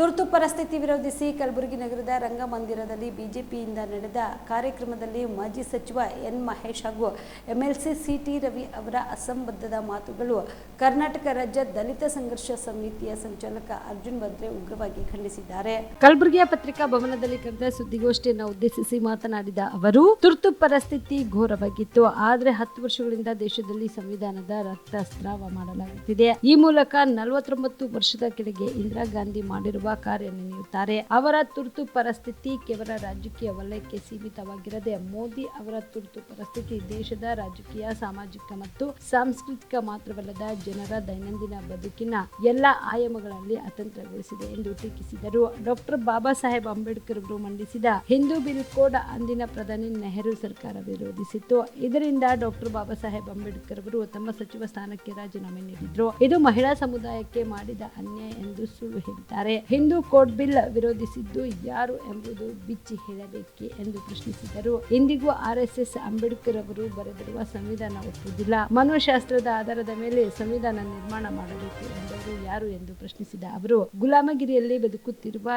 ತುರ್ತು ಪರಿಸ್ಥಿತಿ ವಿರೋಧಿಸಿ ಕಲಬುರಗಿ ನಗರದ ರಂಗಮಂದಿರದಲ್ಲಿ ಬಿಜೆಪಿಯಿಂದ ನಡೆದ ಕಾರ್ಯಕ್ರಮದಲ್ಲಿ ಮಾಜಿ ಸಚಿವ ಎನ್ ಮಹೇಶ್ ಹಾಗೂ ಎಂಎಲ್ಸಿ ಸಿಟಿ ರವಿ ಅವರ ಅಸಂಬದ್ಧದ ಮಾತುಗಳು ಕರ್ನಾಟಕ ರಾಜ್ಯ ದಲಿತ ಸಂಘರ್ಷ ಸಮಿತಿಯ ಸಂಚಾಲಕ ಅರ್ಜುನ್ ಭದ್ರೆ ಉಗ್ರವಾಗಿ ಖಂಡಿಸಿದ್ದಾರೆ. ಕಲಬುರಗಿಯ ಪತ್ರಿಕಾ ಭವನದಲ್ಲಿ ಕರೆದ ಸುದ್ದಿಗೋಷ್ಠಿಯನ್ನು ಉದ್ದೇಶಿಸಿ ಮಾತನಾಡಿದ ಅವರು, ತುರ್ತು ಪರಿಸ್ಥಿತಿ ಘೋರವಾಗಿತ್ತು. ಆದರೆ ಹತ್ತು ವರ್ಷಗಳಿಂದ ದೇಶದಲ್ಲಿ ಸಂವಿಧಾನದ ರಕ್ತಸ್ರಾವ ಮಾಡಲಾಗುತ್ತಿದೆ. ಈ ಮೂಲಕ ನಲವತ್ತೊಂಬತ್ತು ವರ್ಷದ ಕೆಳಗೆ ಇಂದಿರಾ ಗಾಂಧಿ ಮಾಡಿರುವ ಕಾರ್ಯ ನೆನೆಯುತ್ತಾರೆ ಅವರ ತುರ್ತು ಪರಿಸ್ಥಿತಿ ಕೇವಲ ರಾಜಕೀಯ ವಲಯಕ್ಕೆ ಸೀಮಿತವಾಗಿರದೆ ಮೋದಿ ಅವರ ತುರ್ತು ಪರಿಸ್ಥಿತಿ ದೇಶದ ರಾಜಕೀಯ, ಸಾಮಾಜಿಕ ಮತ್ತು ಸಾಂಸ್ಕೃತಿಕ ಮಾತ್ರವಲ್ಲದ ಜನರ ದೈನಂದಿನ ಬದುಕಿನ ಎಲ್ಲ ಆಯಾಮಗಳಲ್ಲಿ ಅತಂತ್ರಗೊಳಿಸಿದೆ ಎಂದು ಟೀಕಿಸಿದರು. ಡಾಕ್ಟರ್ ಬಾಬಾ ಸಾಹೇಬ್ ಅಂಬೇಡ್ಕರ್ ಅವರು ಮಂಡಿಸಿದ ಹಿಂದೂ ಬಿಲ್ ಕೋಡ್ ಅಂದಿನ ಪ್ರಧಾನಿ ನೆಹರು ಸರ್ಕಾರ ವಿರೋಧಿಸಿತ್ತು. ಇದರಿಂದ ಡಾಕ್ಟರ್ ಬಾಬಾ ಸಾಹೇಬ್ ಅಂಬೇಡ್ಕರ್ ಅವರು ತಮ್ಮ ಸಚಿವ ಸ್ಥಾನಕ್ಕೆ ರಾಜೀನಾಮೆ ನೀಡಿದ್ರು. ಇದು ಮಹಿಳಾ ಸಮುದಾಯಕ್ಕೆ ಮಾಡಿದ ಅನ್ಯಾಯ ಎಂದು ಸುಳ್ಳು ಹೇಳಿದ್ದಾರೆ. ಹಿಂದೂ ಕೋಡ್ ಬಿಲ್ ವಿರೋಧಿಸಿದ್ದು ಯಾರು ಎಂಬುದು ಬಿಚ್ಚಿ ಹೇಳಬೇಕೆ ಎಂದು ಪ್ರಶ್ನಿಸಿದರು. ಇಂದಿಗೂ ಆರ್ ಎಸ್ ಎಸ್ ಅಂಬೇಡ್ಕರ್ ಅವರು ಬರೆದಿರುವ ಸಂವಿಧಾನ ಒಪ್ಪುವುದಿಲ್ಲ. ಮನೋಶಾಸ್ತ್ರದ ಆಧಾರದ ಮೇಲೆ ಸಂವಿಧಾನ ನಿರ್ಮಾಣ ಮಾಡಬೇಕು ಎಂದವರು ಯಾರು ಎಂದು ಪ್ರಶ್ನಿಸಿದ ಅವರು, ಗುಲಾಮಗಿರಿಯಲ್ಲಿ ಬದುಕುತ್ತಿರುವ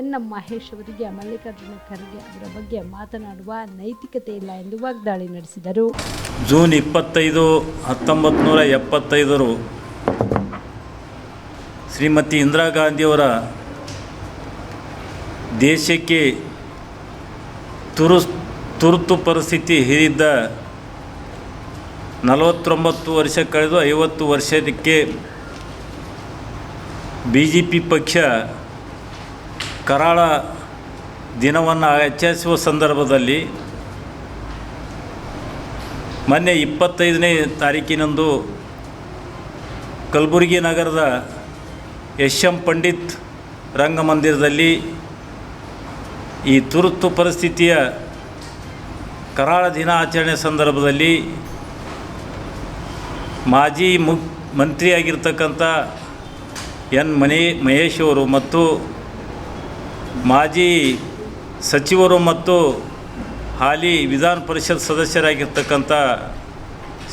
ಎನ್. ಮಹೇಶ್ ಅವರಿಗೆ, ಮಲ್ಲಿಕಾರ್ಜುನ ಖರ್ಗೆ ಅವರ ಬಗ್ಗೆ ಮಾತನಾಡುವ ನೈತಿಕತೆ ಇಲ್ಲ ಎಂದು ವಾಗ್ದಾಳಿ ನಡೆಸಿದರು. ಜೂನ್ ಇಪ್ಪತ್ತೈದು ಹತ್ತೊಂಬತ್ತು ನೂರ ಎಪ್ಪತ್ತೈದರು ಶ್ರೀಮತಿ ಇಂದಿರಾ ಗಾಂಧಿಯವರ ದೇಶಕ್ಕೆ ತುರು ತುರ್ತು ಪರಿಸ್ಥಿತಿ ಹೇರಿದ್ದ ನಲವತ್ತೊಂಬತ್ತು ವರ್ಷ ಕಳೆದು ಐವತ್ತು ವರ್ಷಕ್ಕೆ ಬಿ ಜೆ ಪಿ ಪಕ್ಷ ಕರಾಳ ದಿನವನ್ನು ಆಚರಿಸುವ ಸಂದರ್ಭದಲ್ಲಿ ಮೊನ್ನೆ ಇಪ್ಪತ್ತೈದನೇ ತಾರೀಕಿನಂದು ಕಲಬುರಗಿ ನಗರದ ಎಸ್ ಎಂ ಪಂಡಿತ್ ರಂಗಮಂದಿರದಲ್ಲಿ ಈ ತುರ್ತು ಪರಿಸ್ಥಿತಿಯ ಕರಾಳ ದಿನಾಚರಣೆ ಸಂದರ್ಭದಲ್ಲಿ ಮಾಜಿ ಮು ಮಂತ್ರಿಯಾಗಿರ್ತಕ್ಕಂಥ ಎನ್ ಮನೆ ಮಹೇಶ್ ಅವರು ಮತ್ತು ಮಾಜಿ ಸಚಿವರು ಮತ್ತು ಹಾಲಿ ವಿಧಾನ ಪರಿಷತ್ ಸದಸ್ಯರಾಗಿರ್ತಕ್ಕಂಥ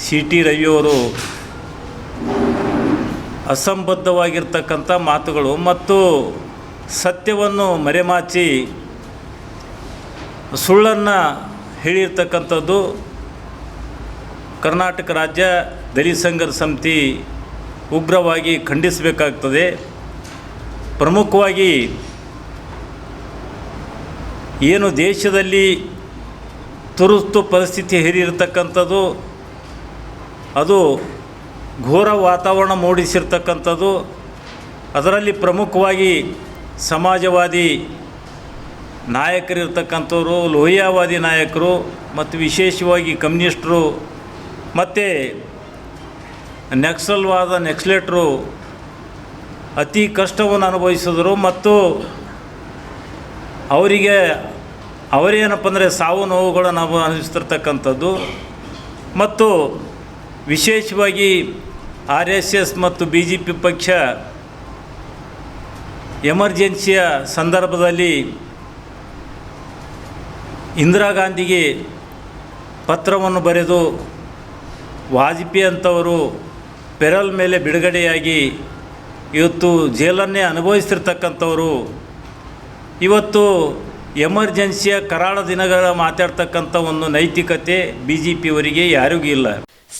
ಸಿ ಟಿ ರವಿಯವರು ಅಸಂಬದ್ಧವಾಗಿರ್ತಕ್ಕಂಥ ಮಾತುಗಳು ಮತ್ತು ಸತ್ಯವನ್ನು ಮರೆಮಾಚಿ ಸುಳ್ಳನ್ನು ಹೇಳಿರ್ತಕ್ಕಂಥದ್ದು ಕರ್ನಾಟಕ ರಾಜ್ಯ ದಲಿತ ಸಂಘದ ಸಮಿತಿ ಉಗ್ರವಾಗಿ ಖಂಡಿಸಬೇಕಾಗ್ತದೆ. ಪ್ರಮುಖವಾಗಿ ಏನು ದೇಶದಲ್ಲಿ ತುರ್ತು ಪರಿಸ್ಥಿತಿ ಹೇರಿರ್ತಕ್ಕಂಥದ್ದು ಅದು ಘೋರ ವಾತಾವರಣ ಮೂಡಿಸಿರ್ತಕ್ಕಂಥದ್ದು, ಅದರಲ್ಲಿ ಪ್ರಮುಖವಾಗಿ ಸಮಾಜವಾದಿ ನಾಯಕರಿರ್ತಕ್ಕಂಥವ್ರು, ಲೋಹಿಯಾವಾದಿ ನಾಯಕರು ಮತ್ತು ವಿಶೇಷವಾಗಿ ಕಮ್ಯುನಿಸ್ಟರು ಮತ್ತು ನೆಕ್ಸಲ್ವಾದ ನೆಕ್ಸ್ಲೇಟ್ರು ಅತಿ ಕಷ್ಟವನ್ನು ಅನುಭವಿಸಿದರು ಮತ್ತು ಅವರಿಗೆ ಅವರೇನಪ್ಪ ಅಂದರೆ ಸಾವು ನೋವುಗಳನ್ನು ಅನು ಅನುಭವಿಸ್ತಿರ್ತಕ್ಕಂಥದ್ದು. ಮತ್ತು ವಿಶೇಷವಾಗಿ ಆರ್ ಎಸ್ ಎಸ್ ಮತ್ತು ಬಿ ಜೆ ಪಿ ಪಕ್ಷ ಎಮರ್ಜೆನ್ಸಿಯ ಸಂದರ್ಭದಲ್ಲಿ ಇಂದಿರಾ ಗಾಂಧಿಗೆ ಪತ್ರವನ್ನು ಬರೆದು ವಾಜಪೇಯಿ ಅಂಥವರು ಪೆರಲ್ ಮೇಲೆ ಬಿಡುಗಡೆಯಾಗಿ ಇವತ್ತು ಜೈಲನ್ನೇ ಅನುಭವಿಸ್ತಿರ್ತಕ್ಕಂಥವರು. ಇವತ್ತು ಎಮರ್ಜೆನ್ಸಿಯ ಕರಾಳ ದಿನಗಳ ಮಾತಾಡ್ತಕ್ಕಂಥ ಒಂದು ನೈತಿಕತೆ ಬಿ ಜೆ ಪಿಯವರಿಗೆ ಯಾರಿಗೂ ಇಲ್ಲ.